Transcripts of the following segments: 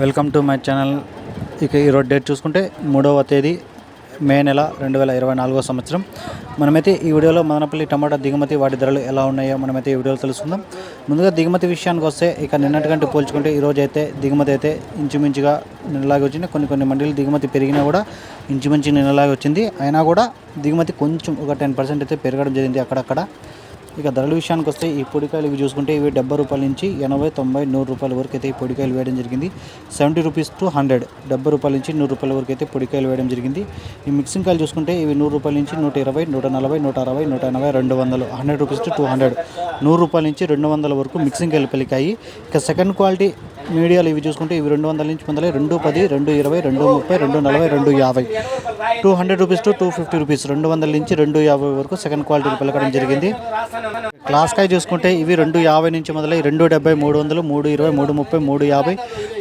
Welcome to my channel. ఇక ఈరోజు date చూసుకుంటే మూడవ తేదీ మే నెల రెండు వేల ఇరవై నాలుగో సంవత్సరం. మనమైతే ఈ వీడియోలో మదనపల్లి టమాటా దిగుమతి వాటి ధరలు ఎలా ఉన్నాయో మనమైతే ఈ వీడియోలో తెలుసుకుందాం. ముందుగా దిగుమతి విషయానికి వస్తే ఇక నిన్నటికంటే పోల్చుకుంటే ఈరోజు అయితే దిగుమతి అయితే ఇంచుమించుగా నిన్నలాగే వచ్చింది. కొన్ని కొన్ని మండీలు దిగుమతి పెరిగినా కూడా ఇంచుమించు నిన్నలాగే వచ్చింది. అయినా కూడా దిగుమతి కొంచెం ఒక టెన్ పర్సెంట్ అయితే పెరగడం జరిగింది అక్కడక్కడ. ఇక ధరల విషయానికి వస్తే ఈ పొడికాయలు ఇవి చూసుకుంటే ఇవి డెబ్బై రూపాయల నుంచి ఎనభై తొంభై నూరు రూపాయల వరకు అయితే ఈ పొడికాయలు వేయడం జరిగింది. సెవెంటీ రూపీస్ టు హండ్రెడ్ డెబ్బై రూపాయల నుంచి నూరు రూపాయల వరకు అయితే పొడికాయలు వేయడం జరిగింది. ఈ మిక్సింగ్ కాయలు చూసుకుంటే ఇవి నూరు రూపాయల నుంచి నూట ఇరవై నూట నలభై నూట అరవై నూట ఎనభై రెండు వందలు hundred rupees to two hundred నూరు రూపాయల నుంచి రెండు వందల వరకు మిక్సింగ్ కాయలు పలికాయి. ఇక సెకండ్ క్వాలిటీ మీడియాలు ఇవి చూసుకుంటే ఇవి రెండు వందల నుంచి పొందలే రెండు పది రెండు ఇరవై రెండు ముప్పై రెండు నలభై రెండు యాభై. Two hundred rupees to two fifty rupees రెండు వందల నుంచి రెండు యాభై వరకు సెకండ్ క్వాలిటీ పలకడం జరిగింది. క్లాస్కాయ చూసుకుంటే ఇవి రెండు యాభై నుంచి మొదలై రెండు డెబ్బై మూడు వందలు మూడు ఇరవై మూడు ముప్పై మూడు యాభై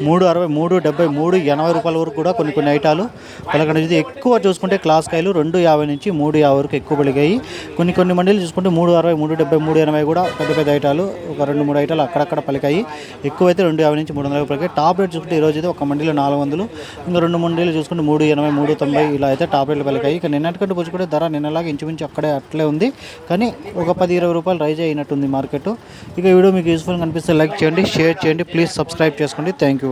మూడు అరవై మూడు డెబ్బై మూడు ఎనభై రూపాయల వరకు కూడా కొన్ని కొన్ని ఐటాలు పలకడం జరిగింది. ఎక్కువ చూసుకుంటే క్లాస్కాయలు రెండు యాభై నుంచి మూడు యాభై వరకు ఎక్కువ పలిగాయి కొన్ని కొన్ని మండీలు చూసుకుంటే మూడు అరవై మూడు డెబ్బై మూడు ఎనభై కూడా పెద్ద పెద్ద ఐటాలు ఒక రెండు మూడు ఐటాలు అక్కడక్కడ పలికాయి. ఎక్కువైతే రెండు యాభై నుంచి మూడు వందల రూపాయలకి టాప్ రేట్ చూసుకుంటే ఈరోజు అయితే ఒక మండీలో నాలుగు వందలు. ఇంకా రెండు మండీలు చూసుకుంటే మూడు ఎనభై మూడు తొంభై ఇలా అయితే టాప్ రేట్లు పలికాయి. ఇక నిన్నటికంటే పుచ్చుకుంటే ధర నిన్నలాగా ఇంచుమించు అక్కడే అట్లే ఉంది. కానీ ఒక పది ఇరవై రూపాయలు రైజ్ అయినట్టుంది మార్కెట్. ఇక వీడియో మీకు యూస్ఫుల్ కనిపిస్తే లైక్ చేయండి షేర్ చేయండి ప్లీజ్ సబ్స్క్రైబ్ చేసుకోండి. Thank you